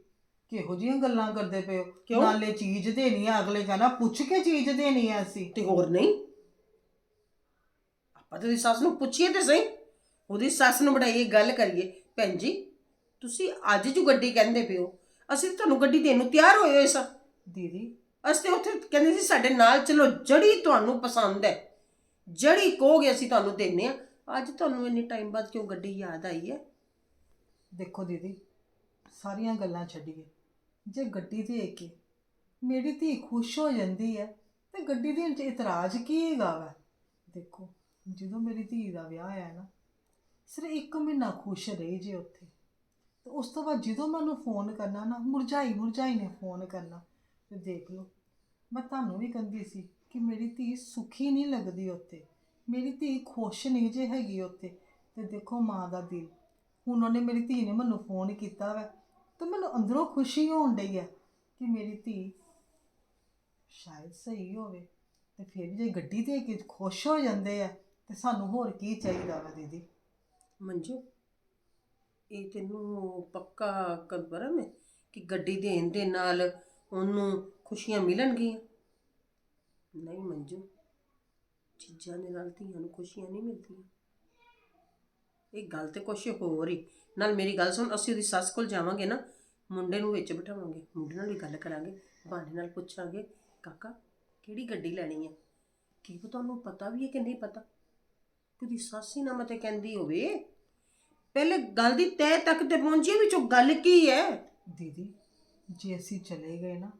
ਕਿਹੋ ਜਿਹੀਆਂ ਗੱਲਾਂ ਕਰਦੇ ਪਏ ਹੋ? ਕਿਉਂ? ਨਾਲੇ ਚੀਜ਼ ਦੇਣੀ ਆ ਅਗਲੇ ਕਹਿੰਦਾ ਪੁੱਛ ਕੇ ਚੀਜ਼ ਦੇਣੀ ਆ ਅਸੀਂ। ਤੇ ਹੋਰ ਨਹੀਂ? ਆਪਾਂ ਤੇ ਉਹਦੀ ਸੱਸ ਨੂੰ ਪੁੱਛੀਏ ਤੇ ਸਹੀ। ਉਹਦੀ ਸੱਸ ਨੂੰ ਬੜਾਈਏ ਗੱਲ ਕਰੀਏ ਭੈਣ ਜੀ ਤੁਸੀਂ ਅੱਜ ਜੋ ਗੱਡੀ ਕਹਿੰਦੇ ਪਿਓ ਅਸੀਂ ਤਾਂ ਤੁਹਾਨੂੰ ਗੱਡੀ ਦੇਣ ਨੂੰ ਤਿਆਰ ਹੋਏ ਹੋਏ ਸਾਂ। ਦੀਦੀ। ਅਸੀਂ ਤੇ ਉੱਥੇ ਕਹਿੰਦੇ ਸੀ ਸਾਡੇ ਨਾਲ ਚਲੋ ਜਿਹੜੀ ਤੁਹਾਨੂੰ ਪਸੰਦ ਹੈ ਜਿਹੜੀ ਕਹੋਗੇ ਅਸੀਂ ਤੁਹਾਨੂੰ ਦਿੰਨੇ ਆ ਅੱਜ ਤੁਹਾਨੂੰ ਇੰਨੀ ਟਾਈਮ ਬਾਅਦ ਕਿਉਂ ਗੱਡੀ ਯਾਦ ਆਈ ਹੈ? ਦੇਖੋ ਦੀਦੀ, ਸਾਰੀਆਂ ਗੱਲਾਂ ਛੱਡੀਏ। ਜੇ ਗੱਡੀ ਦੇ ਕੇ ਮੇਰੀ ਧੀ ਖੁਸ਼ ਹੋ ਜਾਂਦੀ ਹੈ, ਤੇ ਗੱਡੀ ਦੇਣ 'ਚ ਇਤਰਾਜ਼ ਕੀ ਹੈਗਾ ਵਾ? ਦੇਖੋ, ਜਦੋਂ ਮੇਰੀ ਧੀ ਦਾ ਵਿਆਹ ਆਇਆ ਨਾ, ਸਿਰਫ ਇੱਕ ਮਹੀਨਾ ਖੁਸ਼ ਰਹੀ ਜੇ ਉੱਥੇ, ਤੇ ਉਸ ਤੋਂ ਬਾਅਦ ਜਦੋਂ ਮੈਨੂੰ ਫੋਨ ਕਰਨਾ ਨਾ, ਮੁਰਝਾਈ ਮੁਰਝਾਈ ਨੇ ਫੋਨ ਕਰਨਾ, ਤੇ ਦੇਖ ਲਓ, ਮੈਂ ਤੁਹਾਨੂੰ ਵੀ ਕਹਿੰਦੀ ਸੀ ਕਿ ਮੇਰੀ ਧੀ ਸੁਖੀ ਨਹੀਂ ਲੱਗਦੀ ਉੱਥੇ, ਮੇਰੀ ਧੀ ਖੁਸ਼ ਨਹੀਂ ਜੇ ਹੈਗੀ ਉੱਥੇ, ਤੇ ਦੇਖੋ ਮਾਂ ਦਾ ਦਿਲ। ਹੁਣ ਉਹਨੇ ਮੇਰੀ ਧੀ ਨੇ ਮੈਨੂੰ ਫੋਨ ਕੀਤਾ ਵਾ ਤੇ ਮੈਨੂੰ ਅੰਦਰੋਂ ਖੁਸ਼ੀ ਹੋਣ ਡਈ ਹੈ ਕਿ ਮੇਰੀ ਧੀ ਸ਼ਾਇਦ ਸਹੀ ਹੋਵੇ ਤੇ ਫਿਰ ਜੇ ਗੱਡੀ ਦੇ ਕੇ ਖੁਸ਼ ਹੋ ਜਾਂਦੇ ਆ ਤੇ ਸਾਨੂੰ ਹੋਰ ਕੀ ਚਾਹੀਦਾ ਵਾ ਦੀਦੀ? ਮੰਜੂ, ਇਹ ਤੈਨੂੰ ਪੱਕਾ ਕਨਫਰਮ ਹੈ ਕਿ ਗੱਡੀ ਦੇਣ ਦੇ ਨਾਲ ਉਹਨੂੰ ਖੁਸ਼ੀਆਂ ਮਿਲਣਗੀਆਂ? ਨਹੀਂ ਮੰਜੂ, ਚੀਜ਼ਾਂ ਦੇ ਨਾਲ ਧੀਆਂ ਨੂੰ ਖੁਸ਼ੀਆਂ ਨਹੀਂ ਮਿਲਦੀਆਂ। ਇਹ ਗੱਲ ਤੇ ਕੁਛ ਹੋਰ ਹੀ ਨਾਲ ਮੇਰੀ ਗੱਲ ਸੁਣ, ਅਸੀਂ ਉਹਦੀ ਸੱਸ ਕੋਲ ਜਾਵਾਂਗੇ ਨਾ, ਮੁੰਡੇ ਨੂੰ ਵਿੱਚ ਬਿਠਾਵਾਂਗੇ, ਮੁੰਡੇ ਨਾਲ ਵੀ ਗੱਲ ਕਰਾਂਗੇ, ਬਹਾਨੇ ਨਾਲ ਪੁੱਛਾਂਗੇ, ਕਾਕਾ, ਕਿਹੜੀ ਗੱਡੀ ਲੈਣੀ ਹੈ ਕੀ ਪਤਾ ਉਹਨੂੰ ਪਤਾ ਵੀ ਹੈ ਕਿ ਨਹੀਂ ਪਤਾ? ਕਿ ਸੱਸ ਹੀ ਨਾ ਮਤੇ ਕਹਿੰਦੀ ਹੋਵੇ। ਪਹਿਲੇ ਗੱਲ ਦੀ ਤਹਿ ਤੱਕ ਤੇ ਪਹੁੰਚੀਏ ਵਿੱਚੋਂ ਗੱਲ ਕੀ ਹੈ? ਦੀਦੀ, ਜੇ ਅਸੀਂ ਚਲੇ ਗਏ ਨਾ,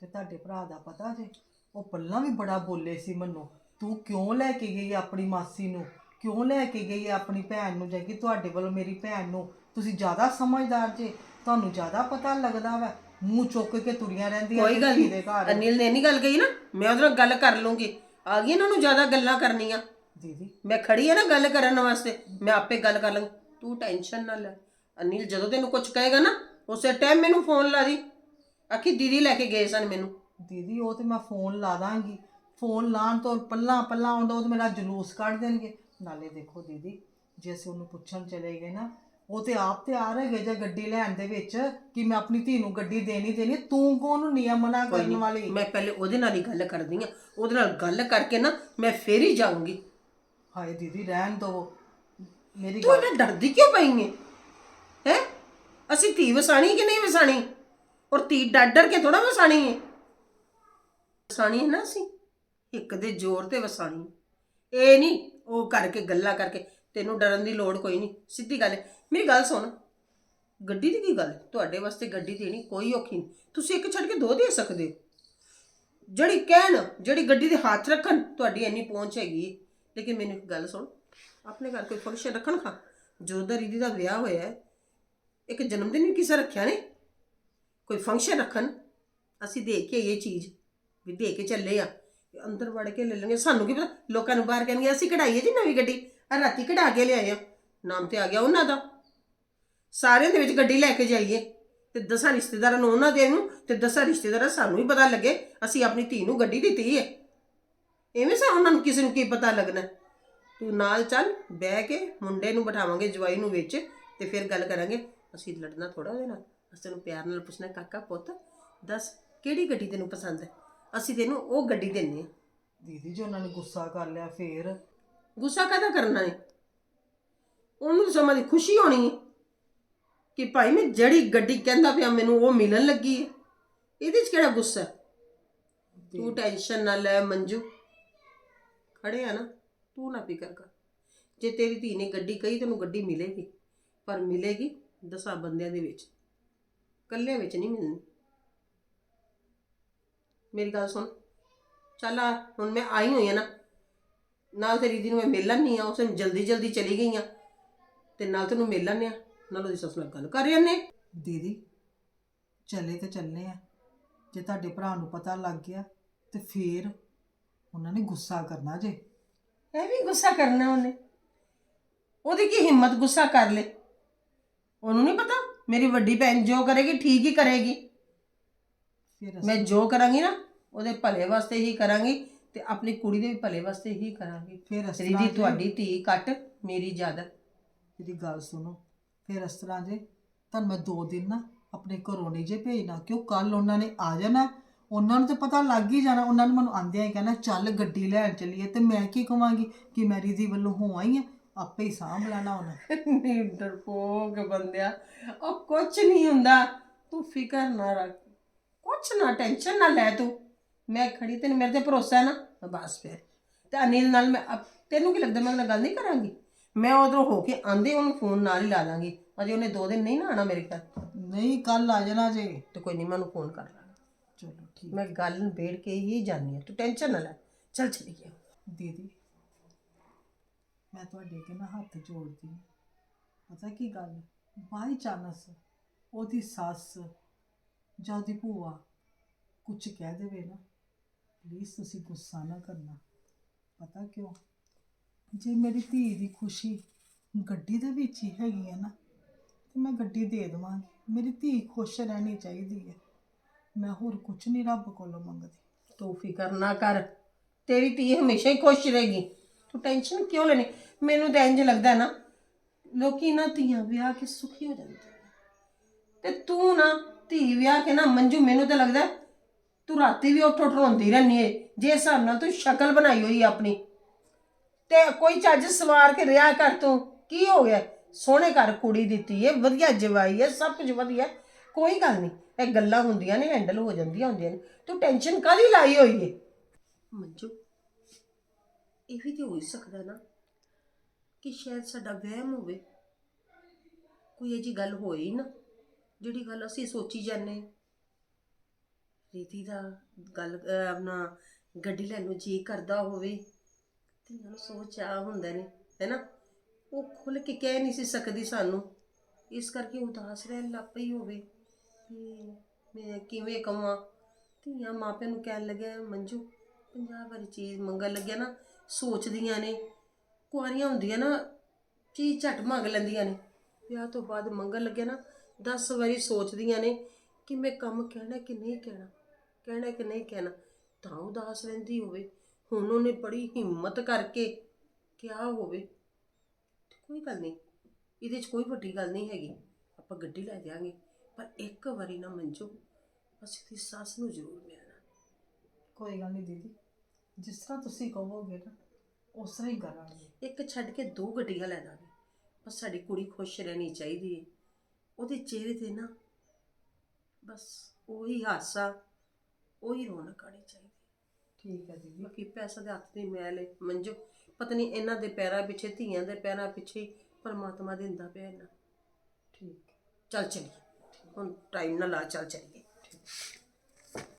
ਤੇ ਤੁਹਾਡੇ ਭਰਾ ਦਾ ਪਤਾ ਜੇ? ਉਹ ਪੱਲਾ ਵੀ ਬੜਾ ਬੋਲੇ ਸੀ ਮੈਨੂੰ। ਤੂੰ ਕਿਉਂ ਲੈ ਕੇ ਗਈ ਆਪਣੀ ਮਾਸੀ ਨੂੰ? ਕਿਉਂ ਲੈ ਕੇ ਗਈ ਆਪਣੀ ਭੈਣ ਨੂੰ ਜੇ ਕਿ ਤੁਹਾਡੇ ਵੱਲੋਂ ਮੇਰੀ ਭੈਣ ਨੂੰ? ਤੁਸੀਂ ਜ਼ਿਆਦਾ ਸਮਝਦਾਰ ਜੇ ਤੁਹਾਨੂੰ ਜ਼ਿਆਦਾ ਪਤਾ ਲੱਗਦਾ ਵਾ। ਮੂੰਹ ਚੁੱਕ ਕੇ ਤੁਰੀਆਂ ਰਹਿੰਦੀਆਂ ਕੋਈ ਗੱਲ ਦੇ ਨਹੀਂ ਘਰ। ਅਨਿਲ ਨੇ ਨਹੀਂ ਗੱਲ ਕਹੀ ਨਾ? ਮੈਂ ਉਹਦੇ ਨਾਲ ਗੱਲ ਕਰ ਲੂੰਗੀ। ਆ ਗਈ ਇਹਨਾਂ ਨੂੰ ਜ਼ਿਆਦਾ ਗੱਲਾਂ ਕਰਨੀਆਂ। ਦੀਦੀ। ਮੈਂ ਖੜੀ ਆ ਨਾ ਗੱਲ ਕਰਨ ਵਾਸਤੇ। ਮੈਂ ਆਪੇ ਗੱਲ ਕਰ ਲਾਂਗੀ ਤੂੰ ਟੈਨਸ਼ਨ ਨਾ ਲੈ। ਅਨਿਲ ਜਦੋਂ ਤੈਨੂੰ ਕੁਝ ਕਹੇਗਾ ਨਾ ਉਸੇ ਟਾਈਮ ਮੈਨੂੰ ਫੋਨ ਲਾ ਦੀ। ਆਖੀ ਦੀਦੀ ਲੈ ਕੇ ਗਏ ਸਨ ਮੈਨੂੰ। ਦੀਦੀ ਉਹ ਤੇ ਮੈਂ ਫੋਨ ਲਾ ਦਾਂਗੀ। ਫੋਨ ਲਾਉਣ ਤੋਂ ਪੱਲਾ ਪੱਲਾ ਆਉਂਦਾ ਉਹ ਤੇ ਮੇਰਾ ਜਲੂਸ ਕੱਢ ਦੇਣਗੇ। ਨਾਲੇ ਦੇਖੋ ਦੀਦੀ ਜੇ ਅਸੀਂ ਉਹਨੂੰ ਪੁੱਛਣ ਚਲੇ ਗਏ ਨਾ ਉਹ ਤੇ ਆਪ ਤੇ ਆ ਰਹੇ ਜੇ ਗੱਡੀ ਲੈਣ ਦੇ ਵਿੱਚ ਕਿ ਮੈਂ ਆਪਣੀ ਧੀ ਨੂੰ ਗੱਡੀ ਦੇਣੀ ਦੇਣੀ ਤੂੰ ਕੌਣ ਨਿਯਮ ਮਨਾ ਕੋਈ ਕਰਨ ਵਾਲੀ? ਮੈਂ ਪਹਿਲੇ ਉਹਦੇ ਨਾਲ ਹੀ ਗੱਲ ਕਰਦੀ ਆ। ਉਹਦੇ ਨਾਲ ਗੱਲ ਕਰਕੇ ਨਾ ਮੈਂ ਫੇਰ ਹੀ ਜਾਊਂਗੀ। ਹਾਏ ਦੀਦੀ ਰਹਿਣ ਦੋ। ਮੇਰੀ ਤੂੰ ਗੱਲ ਇਹਨਾਂ ਡਰਦੀ ਕਿਉਂ ਪਈ ਹੈ ਹੈ? ਅਸੀਂ ਧੀ ਵਸਾਣੀ ਕਿ ਨਹੀਂ ਵਸਾਣੀ ਔਰ ਧੀ ਡਰ ਡਰ ਕੇ ਥੋੜਾ ਵਸਾਣੀ ਹੈ ਵਸਾਣੀ ਹੈ ਨਾ ਅਸੀਂ? ਇੱਕ ਦੇ ਜ਼ੋਰ ਤੇ ਵਸਾਣੀ ਹੈ। ਇਹ ਨਹੀਂ ਉਹ ਕਰਕੇ, ਗੱਲਾਂ ਕਰਕੇ, ਤੈਨੂੰ ਡਰਨ ਦੀ ਲੋੜ ਕੋਈ ਨਹੀਂ। ਸਿੱਧੀ ਗੱਲ ਹੈ ਮੇਰੀ ਗੱਲ ਸੁਣ। ਗੱਡੀ ਦੀ ਕੀ ਗੱਲ ਤੁਹਾਡੇ ਵਾਸਤੇ ਗੱਡੀ ਦੇਣੀ ਕੋਈ ਔਖੀ ਨਹੀਂ। ਤੁਸੀਂ ਇੱਕ ਛੱਡ ਕੇ ਦੋ ਦੇ ਸਕਦੇ ਹੋ। ਜਿਹੜੀ ਕਹਿਣ, ਜਿਹੜੀ ਗੱਡੀ ਦੇ ਹੱਥ ਰੱਖਣ, ਤੁਹਾਡੀ ਇੰਨੀ ਪਹੁੰਚ ਹੈਗੀ ਹੈ। ਲੇਕਿਨ ਮੈਨੂੰ ਇੱਕ ਗੱਲ ਸੁਣ। ਆਪਣੇ ਘਰ ਕੋਈ ਫੰਕਸ਼ਨ ਰੱਖਣ ਖਾ? ਜੋਧਾ ਰੀਦੀ ਦਾ ਵਿਆਹ ਹੋਇਆ ਹੈ, ਇੱਕ ਜਨਮ ਦਿਨ ਵੀ ਕਿਸੇ ਰੱਖਿਆ ਨੇ? ਕੋਈ ਫੰਕਸ਼ਨ ਰੱਖਣ? ਅਸੀਂ ਦੇ ਕੇ ਇਹ ਚੀਜ਼, ਵੀ ਦੇ ਕੇ ਚੱਲੇ ਆ। ਅੰਦਰ ਵੜ ਕੇ ਲੈ ਲਾਂਗੇ ਸਾਨੂੰ ਕੀ ਪਤਾ? ਲੋਕਾਂ ਨੂੰ ਬਾਹਰ ਕਹਿਣਗੇ, ਅਸੀਂ ਕਢਾਈਏ ਜੀ ਨਵੀਂ ਗੱਡੀ। ਆ ਰਾਤੀ ਕਢਾ ਕੇ ਲਿਆਏ ਆ। ਨਾਮ ਤੇ ਆ ਗਿਆ ਉਹਨਾਂ ਦਾ। ਸਾਰਿਆਂ ਦੇ ਵਿੱਚ ਗੱਡੀ ਲੈ ਕੇ ਜਾਈਏ ਤੇ ਦਸਾਂ ਰਿਸ਼ਤੇਦਾਰਾਂ ਨੂੰ ਉਹਨਾਂ ਦੇ ਨੂੰ ਤੇ ਦਸਾਂ ਰਿਸ਼ਤੇਦਾਰਾਂ ਸਾਨੂੰ ਵੀ ਪਤਾ ਲੱਗੇ, ਅਸੀਂ ਆਪਣੀ ਧੀ ਨੂੰ ਗੱਡੀ ਦਿੱਤੀ ਹੈ ਐਵੇਂ ਸਾ ਉਹਨਾਂ ਨੂੰ ਕਿਸੇ ਨੂੰ ਕੀ ਪਤਾ ਲੱਗਣਾ। ਤੂੰ ਨਾਲ ਚੱਲ, ਬਹਿ ਕੇ ਮੁੰਡੇ ਨੂੰ ਬਿਠਾਵਾਂਗੇ, ਜਵਾਈ ਨੂੰ ਵਿੱਚ ਤੇ ਫਿਰ ਗੱਲ ਕਰਾਂਗੇ। ਅਸੀਂ ਲੜਨਾ ਥੋੜਾ ਉਹਦੇ ਨਾਲ। ਅਸੀਂ ਤੈਨੂੰ ਪਿਆਰ ਨਾਲ ਪੁੱਛਣਾ, ਕਾਕਾ ਪੁੱਤ, ਦੱਸ, ਕਿਹੜੀ ਗੱਡੀ ਤੈਨੂੰ ਪਸੰਦ ਹੈ? ਅਸੀਂ ਤੈਨੂੰ ਉਹ ਗੱਡੀ ਦਿੰਨੇ ਆ ਦੀਦੀ ਜੇ ਉਹਨਾਂ ਨੇ ਗੁੱਸਾ ਕਰ ਲਿਆ ਫੇਰ? ਗੁੱਸਾ ਕਾਹਦਾ ਕਰਨਾ ਹੈ ਉਹਨੂੰ ਤਾਂ ਸਮਾਂ ਦੀ ਖੁਸ਼ੀ ਹੋਣੀ ਹੈ ਕਿ ਭਾਈ ਮੈਂ ਜਿਹੜੀ ਗੱਡੀ ਕਹਿੰਦਾ ਪਿਆ ਮੈਨੂੰ ਉਹ ਮਿਲਣ ਲੱਗੀ ਹੈ ਇਹਦੇ 'ਚ ਕਿਹੜਾ ਗੁੱਸਾ? ਹੈ? ਤੂੰ ਟੈਨਸ਼ਨ ਨਾ ਲੈ ਮੰਜੂ। ਖੜੇ ਆ ਨਾ ਤੂੰ ਨਾ ਫਿਕਰ ਕਰ। ਜੇ ਤੇਰੀ ਧੀ ਨੇ ਗੱਡੀ ਕਹੀ ਤੈਨੂੰ ਗੱਡੀ ਮਿਲੇਗੀ। ਪਰ ਮਿਲੇਗੀ ਦਸਾਂ ਬੰਦਿਆਂ ਦੇ ਵਿੱਚ। ਇਕੱਲਿਆਂ ਵਿੱਚ ਨਹੀਂ ਮਿਲਣੀ। ਮੇਰੀ ਗੱਲ ਸੁਣ। ਚੱਲ ਆ ਹੁਣ ਮੈਂ ਆਈ ਹੋਈ ਆ ਨਾ ਨਾਲ ਤੇਰੀ ਦੀ ਨੂੰ ਮੈਂ ਮਿਲਣ ਨਹੀਂ ਆ ਉਸ ਨੂੰ ਜਲਦੀ ਜਲਦੀ ਚਲੀ ਗਈ ਆ ਤੇ ਨਾਲ ਤੈਨੂੰ ਮਿਲਣ ਆ ਨਾਲ ਉਹਦੀ ਸੱਸ ਨਾਲ ਗੱਲ ਕਰ ਰਹੇ ਨੇ ਦੀਦੀ ਚੱਲੇ ਤੇ ਚੱਲੇ ਆ। ਜੇ ਤੁਹਾਡੇ ਭਰਾ ਨੂੰ ਪਤਾ ਲੱਗ ਗਿਆ ਤੇ ਫੇਰ ਉਹਨਾਂ ਨੇ ਗੁੱਸਾ ਕਰਨਾ ਜੇ। ਇਹ ਵੀ ਗੁੱਸਾ ਕਰਨਾ ਉਹਨੇ। ਉਹਦੀ ਕੀ ਹਿੰਮਤ ਗੁੱਸਾ ਕਰ ਲੇ। ਉਹਨੂੰ ਨਹੀਂ ਪਤਾ ਮੇਰੀ ਵੱਡੀ ਭੈਣ ਜੋ ਕਰੇਗੀ ਠੀਕ ਹੀ ਕਰੇਗੀ। ਫਿਰ ਮੈਂ ਜੋ ਕਰਾਂਗੀ ਨਾ ਉਹਦੇ ਭਲੇ ਵਾਸਤੇ ਹੀ ਕਰਾਂਗੀ ਤੇ ਆਪਣੀ ਕੁੜੀ ਦੇ ਵੀ ਭਲੇ ਵਾਸਤੇ ਹੀ ਕਰਾਂਗੀ। ਫਿਰ ਇਸ ਤੇਰੀ ਤਰ੍ਹਾਂ ਜੇ- ਤੁਹਾਡੀ ਧੀ ਘੱਟ ਮੇਰੀ ਜ਼ਿਆਦਾ ਮੇਰੀ ਗੱਲ ਸੁਣੋ ਫਿਰ ਇਸ ਤਰ੍ਹਾਂ ਜੇ ਤੁਹਾਨੂੰ ਮੈਂ ਦੋ ਦਿਨ ਨਾ ਆਪਣੇ ਘਰੋਂ ਨਹੀਂ ਜੇ ਭੇਜਣਾ ਕਿਉਂ ਕੱਲ ਉਹਨਾਂ ਨੇ ਆ ਜਾਣਾ ਉਹਨਾਂ ਨੂੰ ਤੇ ਪਤਾ ਲੱਗ ਹੀ ਜਾਣਾ ਉਹਨਾਂ ਨੇ ਮੈਨੂੰ ਆਂਦਿਆਂ ਹੀ ਕਹਿਣਾ ਚੱਲ ਗੱਡੀ ਲੈਣ ਚੱਲੀਏ ਤੇ ਮੈਂ ਕੀ ਕਵਾਂਗੀ ਕਿ ਮੈਰੀ ਦੀ ਵੱਲੋਂ ਹੋ ਆਈ ਆ ਆਪੇ ਹੀ ਸਾਂਭ ਲੈਣਾ ਉਹਨਾਂ। ਨਹੀਂ ਡਰਪੋਕ ਬੰਦਿਆ ਉਹ ਕੁਝ ਨਹੀਂ ਹੁੰਦਾ ਤੂੰ ਫਿਕਰ ਨਾ ਰੱਖ। ਕੁਝ ਨਾ ਟੈਨਸ਼ਨ ਨਾ ਲੈ ਤੂੰ। ਮੈਂ ਖੜੀ ਤੈਨੂੰ ਮੇਰੇ ਤੇ ਭਰੋਸਾ ਹੈ ਨਾ ਬਸ ਫਿਰ। ਤੇ ਅਨਿਲ ਨਾਲ ਮੈਂ ਅਪ- ਤੈਨੂੰ ਕੀ ਲੱਗਦਾ ਮੈਂ ਉਹਦੇ ਨਾਲ ਗੱਲ ਨਹੀਂ ਕਰਾਂਗੀ? ਮੈਂ ਉਧਰੋਂ ਹੋ ਕੇ ਆਂਦੇ ਉਹਨੂੰ ਫੋਨ ਨਾਲ ਹੀ ਲਾ ਦਾਂਗੀ। ਅਜੇ ਉਹਨੇ ਦੋ ਦਿਨ ਨਹੀਂ ਨਾ ਆਣਾ ਮੇਰੇ ਘਰ। ਨਹੀਂ ਕੱਲ ਆ ਜਾਣਾ ਜੇ। ਤੇ ਕੋਈ ਨਹੀਂ ਮੈਂ ਉਹਨੂੰ ਫੋਨ ਕਰ ਲਾਂਗਾ। ਚਲੋ ਠੀਕ। ਮੈਂ ਗੱਲ ਨਿਬੇੜ ਕੇ ਹੀ ਜਾਣੀ ਹੈ। ਤੂੰ ਟੈਨਸ਼ਨ ਨਾ ਲੈ। ਚੱਲ ਚਲੀ ਗਿਆ। ਦੀਦੀ ਮੈਂ ਤੁਹਾਡੇ ਅੱਗੇ ਨਾ ਹੱਥ ਜੋੜਦੀ ਹਾਂ। ਪਤਾ ਕੀ ਗੱਲ? ਬਾਈ ਚਾਨਸ ਉਹਦੀ ਸੱਸ ਜਾਂ ਉਹਦੀ ਭੂਆ ਕੁਝ ਕਹਿ ਦੇਵੇ ਨਾ। ਪਲੀਜ਼ ਤੁਸੀਂ ਗੁੱਸਾ ਨਾ ਕਰਨਾ। ਪਤਾ ਕਿਉਂ? ਜੇ ਮੇਰੀ ਧੀ ਦੀ ਖੁਸ਼ੀ ਗੱਡੀ ਦੇ ਵਿੱਚ ਹੀ ਹੈਗੀ ਹੈ ਨਾ, ਤੇ ਮੈਂ ਗੱਡੀ ਦੇ ਦੇਵਾਂਗੀ। ਮੇਰੀ ਧੀ ਖੁਸ਼ ਰਹਿਣੀ ਚਾਹੀਦੀ ਹੈ। ਮੈਂ ਹੋਰ ਕੁਝ ਨਹੀਂ ਰੱਬ ਕੋਲੋਂ ਮੰਗਦੀ। ਤੂੰ ਫਿਕਰ ਨਾ ਕਰ। ਤੇਰੀ ਧੀ ਹਮੇਸ਼ਾ ਹੀ ਖੁਸ਼ ਰਹੇਗੀ। ਤੂੰ ਟੈਨਸ਼ਨ ਕਿਉਂ ਲੈਣੀ? ਮੈਨੂੰ ਤਾਂ ਇੰਜ ਲੱਗਦਾ ਨਾ, ਲੋਕੀ ਨਾ ਧੀਆਂ ਵਿਆਹ ਕੇ ਸੁਖੀ ਹੋ ਜਾਂਦੇ ਨੇ। ਤੇ ਤੂੰ ਨਾ ਧੀ ਵਿਆਹ ਕੇ ਨਾ ਮੰਜੂ ਮੈਨੂੰ ਤਾਂ ਲੱਗਦਾ ਤੂੰ ਰਾਤੀ ਵੀ ਉੱਠ ਉੱਠ ਰੋਂਦੀ ਰਹਿੰਦੀ ਏ। ਜੇ ਹਿਸਾਬ ਨਾਲ ਤੂੰ ਸ਼ਕਲ ਬਣਾਈ ਹੋਈ ਆਪਣੀ। ਤੇ ਕੋਈ ਚੱਜ ਸਵਾਰ ਕੇ ਰਿਆ ਕਰ ਤੂੰ, ਕੀ ਹੋ ਗਿਆ? ਸੋਹਣੇ ਘਰ ਕੁੜੀ ਦਿੱਤੀ ਏ, ਵਧੀਆ ਜਵਾਈ ਏ, ਸਭ ਕੁਝ ਵਧੀਆ। ਕੋਈ ਗੱਲ ਨਹੀਂ, ਇਹ ਗੱਲਾਂ ਹੁੰਦੀਆਂ ਨੇ ਹੈਂਡਲ ਹੋ ਜਾਂਦੀਆਂ ਹੁੰਦੀਆਂ ਨੇ। ਤੂੰ ਟੈਨਸ਼ਨ ਕਾਹਦੀ ਲਾਈ ਹੋਈ ਏ? ਮੰਜੂ, ਇਹ ਵੀ ਤੇ ਹੋ ਹੀ ਸਕਦਾ ਨਾ ਕਿ ਸ਼ਾਇਦ ਸਾਡਾ ਵਹਿਮ ਹੋਵੇ। ਕੋਈ ਅਜੀ ਗੱਲ ਹੋਈ ਨਾ। ਜਿਹੜੀ ਗੱਲ ਅਸੀਂ ਸੋਚੀ ਜਾਂਦੇ ਰੀਤੀ ਦਾ ਗੱਲ, ਅਹ ਆਪਣਾ ਗੱਡੀ ਲੈਣ ਨੂੰ ਜੀ ਕਰਦਾ ਹੋਵੇ, ਧੀਆਂ ਨੂੰ ਸੋਚ ਆ ਹੁੰਦਾ ਨੇ ਹੈਨਾ ਉਹ ਖੁੱਲ ਕੇ ਕਹਿ ਨਹੀਂ ਸੀ ਸਕਦੀ ਸਾਨੂੰ। ਇਸ ਕਰਕੇ ਉਦਾਸ ਰਹਿਣ ਲੱਗ ਪਈ ਹੋਵੇ ਕਿ ਮੈਂ ਕਿਵੇਂ ਕਵਾਂ। ਧੀਆਂ ਮਾਪਿਆਂ ਨੂੰ ਕਹਿਣ ਲੱਗਿਆ, ਮੰਜੂ, ਪੰਜਾਹ ਵਾਰੀ ਚੀਜ਼ ਮੰਗਣ ਲੱਗਿਆ ਨਾ, ਸੋਚਦੀਆਂ ਨੇ। ਕੁਆਰੀਆਂ ਹੁੰਦੀਆਂ ਨਾ, ਚੀਜ਼ ਝਟ ਮੰਗ ਲੈਂਦੀਆਂ ਨੇ। ਵਿਆਹ ਤੋਂ ਬਾਅਦ ਮੰਗਣ ਲੱਗਿਆ ਨਾ 10 ਵਾਰੀ ਸੋਚਦੀਆਂ ਨੇ ਕਿ ਮੈਂ ਕੰਮ ਕਹਿਣਾ ਕਿ ਨਹੀਂ ਕਹਿਣਾ ਕਹਿਣਾ ਕਿ ਨਹੀਂ ਕਹਿਣਾ ਤਾਂ ਉਦਾਸ ਰਹਿੰਦੀ ਹੋਵੇ। ਹੁਣ ਉਹਨੇ ਬੜੀ ਹਿੰਮਤ ਕਰਕੇ ਕਿਹਾ ਹੋਵੇ। ਕੋਈ ਗੱਲ ਨਹੀਂ ਇਹਦੇ 'ਚ ਕੋਈ ਵੱਡੀ ਗੱਲ ਨਹੀਂ ਹੈਗੀ ਆਪਾਂ ਗੱਡੀ ਲੈ ਜਾਾਂਗੇ ਪਰ ਇੱਕ ਵਾਰੀ ਨਾ ਮੰਜੋ ਅਸੀਂ ਦੀ ਸੱਸ ਨੂੰ ਜ਼ਰੂਰ ਮਿਲਣਾ। ਕੋਈ ਗੱਲ ਨਹੀਂ ਦੀਦੀ ਜਿਸ ਤਰ੍ਹਾਂ ਤੁਸੀਂ ਕਹੋਗੇ ਨਾ ਉਸ ਤਰ੍ਹਾਂ ਹੀ ਕਰਾਂਗੇ। ਇੱਕ ਛੱਡ ਕੇ ਦੋ ਗੱਡੀਆਂ ਲੈ ਦਾਂਗੇ ਬਸ ਸਾਡੀ ਕੁੜੀ ਖੁਸ਼ ਰਹਿਣੀ ਚਾਹੀਦੀ ਹੈ ਉਹਦੇ ਚਿਹਰੇ ਤੇ ਨਾ ਬਸ ਉਹੀ ਹਾਸਾ ਉਹੀ ਰੌਣਕ ਆਣੀ ਚਾਹੀਦੀ। ਠੀਕ ਹੈ ਦੀਦੀ। ਬਾਕੀ ਪੈਸਾ ਦੇ ਹੱਥ ਦੀ ਮੈਲ ਹੈ ਮੰਜੋ। ਪਤਾ ਨਹੀਂ ਇਹਨਾਂ ਦੇ ਪੈਰਾਂ ਪਿੱਛੇ ਧੀਆਂ ਦੇ ਪੈਰਾਂ ਪਿੱਛੇ ਪਰਮਾਤਮਾ ਦਿੰਦਾ ਪਿਆ ਇਹਨਾਂ। ਠੀਕ। ਚੱਲ ਚਲੀਏ। ਹੁਣ ਟਾਈਮ ਨਾਲ ਆ ਚੱਲ ਚਲੀਏ।